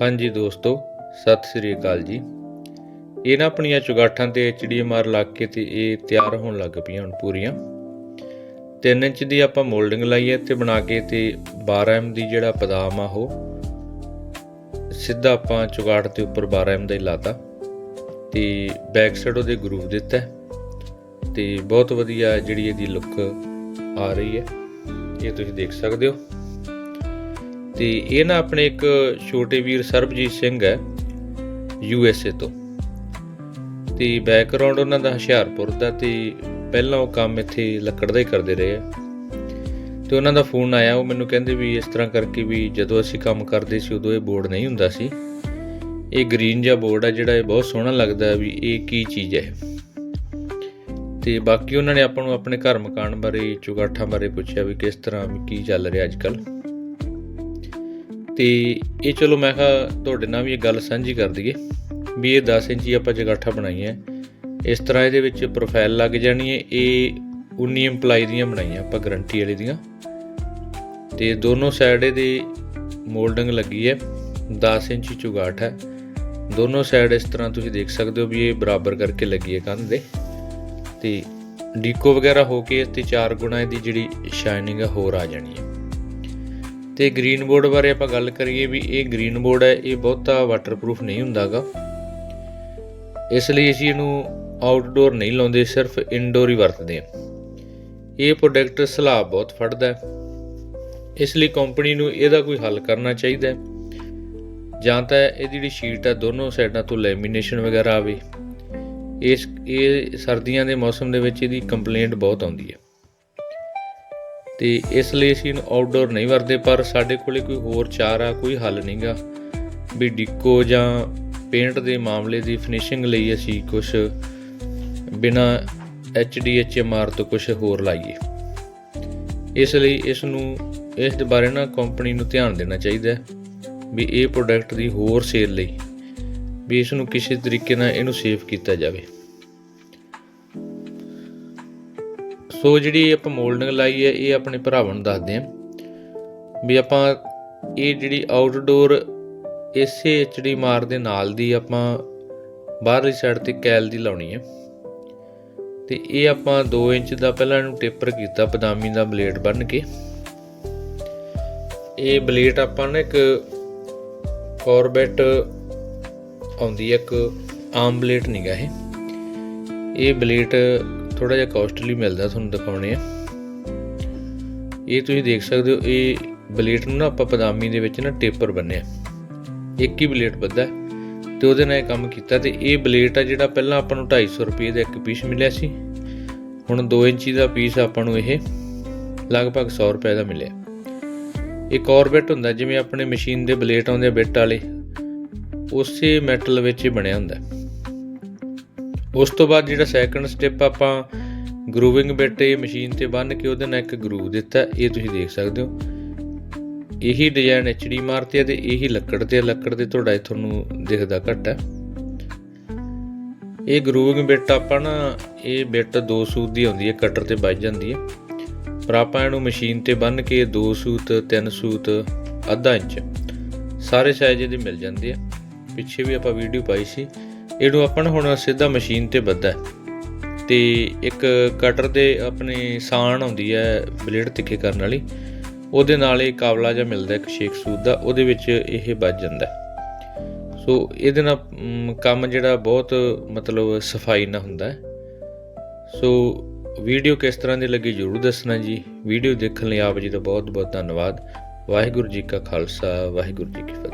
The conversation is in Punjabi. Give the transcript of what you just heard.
ਹਾਂਜੀ ਦੋਸਤੋ, ਸਤਿ ਸ੍ਰੀ ਅਕਾਲ ਜੀ। ਇਹ ਨਾ ਆਪਣੀਆਂ ਚੁਗਾਠਾਂ ਤੇ ਐਚਡੀਐਮਆਰ ਲੱਗ ਕੇ ਤੇ ਇਹ ਤਿਆਰ ਹੋਣ ਲੱਗ ਪਈਆਂ ਹੁਣ ਪੂਰੀਆਂ। 3 ਇੰਚ ਦੀ ਆਪਾਂ ਮੋਲਡਿੰਗ ਲਾਈ ਹੈ ਤੇ ਬਣਾ ਕੇ ਤੇ 12 ਐਮ ਦੀ ਜਿਹੜਾ ਪਦਾਮ ਆ ਉਹ, ਸਿੱਧਾ ਆਪਾਂ ਚੁਗਾਠ ਦੇ ਉੱਪਰ 12 ਐਮ ਦਾ ਹੀ ਲਾਤਾ। ਤੇ ਬੈਕ ਸਾਈਡ ਉਹਦੇ ਗਰੂਵ ਦਿੱਤਾ ਹੈ। ਤੇ ਬਹੁਤ ਵਧੀਆ ਜਿਹੜੀ ਇਹਦੀ ਲੁੱਕ ਆ ਰਹੀ ਹੈ। ਇਹ ਤੁਸੀਂ ਦੇਖ ਸਕਦੇ ਹੋ। ਤੇ ਇਹ ਨਾ ਆਪਣੇ ਇੱਕ ਛੋਟੇ ਵੀਰ ਸਰਬਜੀਤ ਸਿੰਘ ਹੈ ਯੂ ਐਸ ਏ ਤੋਂ। ਤੇ ਬੈਕਗ੍ਰਾਉਂਡ ਉਹਨਾਂ ਦਾ ਹੁਸ਼ਿਆਰਪੁਰ ਦਾ ਤੇ ਪਹਿਲਾਂ ਉਹ ਕੰਮ ਇੱਥੇ ਲੱਕੜ ਦਾ ਹੀ ਕਰਦੇ ਰਹੇ ਆ। ਤੇ ਉਹਨਾਂ ਦਾ ਫੋਨ ਆਇਆ, ਉਹ ਮੈਨੂੰ ਕਹਿੰਦੇ ਵੀ ਇਸ ਤਰ੍ਹਾਂ ਕਰਕੇ ਵੀ ਜਦੋਂ ਅਸੀਂ ਕੰਮ ਕਰਦੇ ਸੀ ਉਦੋਂ ਇਹ ਬੋਰਡ ਨਹੀਂ ਹੁੰਦਾ ਸੀ। ਇਹ ਗ੍ਰੀਨ ਜਿਹਾ ਬੋਰਡ ਆ ਜਿਹੜਾ ਇਹ ਬਹੁਤ ਸੋਹਣਾ ਲੱਗਦਾ ਵੀ ਇਹ ਕੀ ਚੀਜ਼ ਹੈ। ਤੇ ਬਾਕੀ ਉਹਨਾਂ ਨੇ ਆਪਾਂ ਨੂੰ ਆਪਣੇ ਘਰ ਮਕਾਨ ਬਾਰੇ, ਚੁਗਾਠਾਂ ਬਾਰੇ ਪੁੱਛਿਆ ਵੀ ਕਿਸ ਤਰ੍ਹਾਂ ਵੀ ਕੀ ਚੱਲ ਰਿਹਾ ਅੱਜ ਕੱਲ੍ਹ। ਤੇ ਇਹ ਚਲੋ ਮੈਂ ਕਿਹਾ ਤੁਹਾਡੇ ਨਾਲ ਵੀ ਇਹ ਗੱਲ ਸਾਂਝੀ ਕਰ ਦਈਏ ਵੀ ਇਹ 10 ਇੰਚੀ ਆਪਾਂ ਜਗਾਠਾ ਬਣਾਈਆਂ। ਇਸ ਤਰ੍ਹਾਂ ਇਹਦੇ ਵਿੱਚ ਪ੍ਰੋਫਾਈਲ ਲੱਗ ਜਾਣੀ ਹੈ, ਇਹ 19 ਇੰਪਲਾਈ ਦੀਆਂ ਬਣਾਈਆਂ ਆਪਾਂ ਗਰੰਟੀ ਵਾਲੀ ਦੀਆਂ। ਤੇ ਦੋਨੋਂ ਸਾਈਡ ਇਹਦੇ ਮੋਲਡਿੰਗ ਲੱਗੀ ਹੈ 10 ਇੰਚੀ ਚੁਗਾਠ ਹੈ। ਦੋਨੋਂ ਸਾਈਡ ਇਸ ਤਰ੍ਹਾਂ ਤੁਸੀਂ ਦੇਖ ਸਕਦੇ ਹੋ ਵੀ ਇਹ ਬਰਾਬਰ ਕਰਕੇ ਲੱਗੀ ਹੈ ਕੰਧ ਦੇ। ਤੇ ਡੀਕੋ ਵਗੈਰਾ ਹੋ ਕੇ ਇਸ ਤੇ ਚਾਰ ਗੁਣਾ ਇਹਦੀ ਜਿਹੜੀ ਸ਼ਾਈਨਿੰਗ ਆ ਹੋਰ ਆ ਜਾਣੀ ਹੈ। ਤੇ ਗ੍ਰੀਨ ਬੋਰਡ ਬਾਰੇ ਆਪਾਂ ਗੱਲ ਕਰੀਏ ਵੀ ਇਹ ਗ੍ਰੀਨ ਬੋਰਡ ਹੈ, ਇਹ ਬਹੁਤਾ ਵਾਟਰਪ੍ਰੂਫ ਨਹੀਂ ਹੁੰਦਾਗਾ। ਇਸ ਲਈ ਅਸੀਂ ਇਹਨੂੰ ਆਊਟਡੋਰ ਨਹੀਂ ਲਾਉਂਦੇ, ਸਿਰਫ ਇਨਡੋਰ ਹੀ ਵਰਤਦੇ ਹਾਂ। ਇਹ ਪ੍ਰੋਡਕਟ ਸਲਾਬ ਬਹੁਤ ਫੜਦਾ ਹੈ। ਇਸ ਲਈ ਕੰਪਨੀ ਨੂੰ ਇਹਦਾ ਕੋਈ ਹੱਲ ਕਰਨਾ ਚਾਹੀਦਾ ਹੈ। ਜਾਂ ਤਾਂ ਇਹਦੀ ਜਿਹੜੀ ਸ਼ੀਟ ਆ, ਦੋਨੋਂ ਸਾਈਡਾਂ ਤੋਂ ਲੈਮੀਨੇਸ਼ਨ ਵਗੈਰਾ ਆਵੇ। ਇਸ, ਇਹ ਸਰਦੀਆਂ ਦੇ ਮੌਸਮ ਦੇ ਵਿੱਚ ਇਹਦੀ ਕੰਪਲੇਂਟ ਬਹੁਤ ਆਉਂਦੀ ਹੈ। ਤੇ ਇਸ ਲਈ ਅਸੀਂ ਇਹਨੂੰ ਆਊਟਡੋਰ ਨਹੀਂ ਵਰਦੇ ਪਰ ਸਾਡੇ ਕੋਲੇ ਕੋਈ ਹੋਰ ਚਾਰਾ ਕੋਈ ਹੱਲ ਨਹੀਂਗਾ ਵੀ ਡਿੱਕੋ ਜਾਂ ਪੇਂਟ ਦੇ ਮਾਮਲੇ ਦੀ ਫਿਨਿਸ਼ਿੰਗ ਲਈ ਅਸੀਂ ਕੁਝ ਬਿਨਾ ਐਚਡੀਐਚਐਮਆਰ ਤੋਂ ਕੁਝ ਹੋਰ ਲਾਈਏ। ਇਸ ਲਈ ਇਸ ਨੂੰ ਇਸ ਦੇ ਬਾਰੇ ਨਾ ਕੰਪਨੀ ਨੂੰ ਧਿਆਨ ਦੇਣਾ ਚਾਹੀਦਾ ਹੈ ਵੀ ਇਹ ਪ੍ਰੋਡਕਟ ਦੀ ਹੋਰ ਸੇਲ ਲਈ ਵੀ ਇਸ ਨੂੰ ਕਿਸੇ ਤਰੀਕੇ ਨਾਲ ਇਹਨੂੰ ਸੇਵ ਕੀਤਾ ਜਾਵੇ। ਸੋ ਜਿਹੜੀ ਆਪਾਂ ਮੋਲਡਿੰਗ ਲਾਈ ਹੈ, ਇਹ ਆਪਣੇ ਭਰਾਵਾਂ ਨੂੰ ਦੱਸਦੇ ਆਂ ਵੀ ਆਪਾਂ ਇਹ ਜਿਹੜੀ ਆਊਟਡੋਰ ਇਸੇ ਐਚਡੀ ਮਾਰ ਦੇ ਨਾਲ ਦੀ ਆਪਾਂ ਬਾਹਰਲੀ ਸਾਈਡ ਤੇ ਕੈਲ ਦੀ ਲਾਉਣੀ ਹੈ। ਤੇ ਇਹ ਆਪਾਂ 2 ਇੰਚ ਦਾ ਪਹਿਲਾਂ ਇਹਨੂੰ ਟੇਪਰ ਕੀਤਾ, ਬਦਾਮੀ ਦਾ ਬਲੇਡ ਬੰਨ ਕੇ। ਇਹ ਬਲੇਡ ਆਪਾਂ ਨੇ ਇੱਕ ਫੋਰਬੈਟ ਆਉਂਦੀ ਹੈ, ਇੱਕ ਆਮ ਬਲੇਡ ਨਹੀਂਗਾ ਇਹ। ਇਹ ਬਲੇਡ ਥੋੜਾ ਜਿਹਾ ਕਾਸਟਲੀ ਮਿਲਦਾ ਤੁਹਾਨੂੰ ਦਿਖਾਉਣੇ ਆ। ਇਹ ਤੁਸੀਂ ਦੇਖ ਸਕਦੇ ਹੋ, ਇਹ ਬਲੇਟ ਨੂੰ ਨਾ ਆਪਾਂ ਬਦਾਮੀ ਦੇ ਵਿੱਚ ਨਾ ਟੇਪਰ ਬੰਨਿਆ ਇੱਕ ਹੀ ਬਲੇਟ ਬੱਧਾ ਤੇ ਉਹਦੇ ਨਾਲ ਇਹ ਕੰਮ ਕੀਤਾ ਤੇ ਇਹ ਬਲੇਟ ਆ ਜਿਹੜਾ ਪਹਿਲਾਂ ਆਪਾਂ ਨੂੰ 250 ਰੁਪਏ ਦਾ ਇੱਕ ਪੀਸ ਮਿਲਿਆ ਸੀ। ਹੁਣ 2 ਇੰਚੀ ਦਾ ਪੀਸ ਆਪਾਂ ਨੂੰ ਇਹ ਲਗਭਗ 100 ਰੁਪਏ ਦਾ ਮਿਲਿਆ। ਇਹ ਔਰਬਿਟ ਹੁੰਦਾ, ਜਿਵੇਂ ਆਪਣੇ ਮਸ਼ੀਨ ਦੇ ਬਲੇਟ ਆਉਂਦੇ ਆ ਬਿੱਟ ਵਾਲੇ, ਉਸੇ ਮੈਟਲ ਵਿੱਚ ਹੀ ਬਣਿਆ ਹੁੰਦਾ। ਉਸ ਤੋਂ ਬਾਅਦ ਜਿਹੜਾ ਸੈਕੰਡ ਸਟੈਪ ਆਪਾਂ ਗਰੂਵਿੰਗ ਬਿੱਟ ਇਹ ਮਸ਼ੀਨ ਤੇ ਬੰਨ ਕੇ ਉਹਦੇ ਨਾਲ ਇੱਕ ਗਰੂਵ ਦਿੱਤਾ ਇਹ ਤੁਸੀਂ ਦੇਖ ਸਕਦੇ ਹੋ। ਇਹੀ ਡਿਜ਼ਾਈਨ ਐਚਡੀ ਮਾਰਤੇ ਤੇ ਇਹੀ ਲੱਕੜ ਤੇ ਆ, ਲੱਕੜ 'ਤੇ ਤੁਹਾਡਾ ਤੁਹਾਨੂੰ ਦਿਖਦਾ ਘੱਟ ਹੈ ਇਹ ਗਰੂਵਿੰਗ ਬਿੱਟ ਆਪਾਂ ਨਾ ਇਹ ਬਿੱਟ ਦੋ ਸੂਤ ਦੀ ਆਉਂਦੀ ਹੈ ਕਟਰ ਤੇ ਵੱਜ ਜਾਂਦੀ ਹੈ ਪਰ ਆਪਾਂ ਇਹਨੂੰ ਮਸ਼ੀਨ ਤੇ ਬੰਨ ਕੇ ਦੋ ਸੂਤ ਤਿੰਨ ਸੂਤ ਅੱਧਾ ਇੰਚ ਸਾਰੇ ਸਾਈਜ਼ ਇਹਦੇ ਮਿਲ ਜਾਂਦੇ ਆ। ਪਿੱਛੇ ਵੀ ਆਪਾਂ ਵੀਡੀਓ ਪਾਈ ਸੀ। ਇਹਨੂੰ ਆਪਾਂ ਹੁਣ ਸਿੱਧਾ ਮਸ਼ੀਨ ਤੇ ਬੱਧਾ ਤੇ ਇੱਕ ਕਟਰ ਦੇ ਆਪਣੇ ਸਾਣ ਆਉਂਦੀ ਹੈ ਬਲੇਡ ਤਿੱਖੇ ਕਰਨ ਵਾਲੀ, ਉਹਦੇ ਨਾਲ ਇਹ ਕਾਬਲਾ ਜਿਹਾ ਮਿਲਦਾ ਇੱਕ ਸ਼ੇਖ ਸੂਦ ਦਾ, ਉਹਦੇ ਵਿੱਚ ਇਹ ਵੱਜ ਜਾਂਦਾ ਸੋ ਇਹਦੇ ਨਾਲ ਕੰਮ ਜਿਹੜਾ ਬਹੁਤ ਮਤਲਬ ਸਫ਼ਾਈ ਨਾਲ ਹੁੰਦਾ ਹੈ। ਸੋ ਵੀਡੀਓ ਕਿਸ ਤਰ੍ਹਾਂ ਦੀ ਲੱਗੀ ਜਰੂਰ ਦੱਸਣਾ ਜੀ। ਵੀਡੀਓ ਦੇਖਣ ਲਈ ਆਪ ਜੀ ਦਾ ਬਹੁਤ ਬਹੁਤ ਧੰਨਵਾਦ। ਵਾਹਿਗੁਰੂ ਜੀ ਕਾ ਖਾਲਸਾ, ਵਾਹਿਗੁਰੂ ਜੀ ਕੀ ਫਤਿਹ।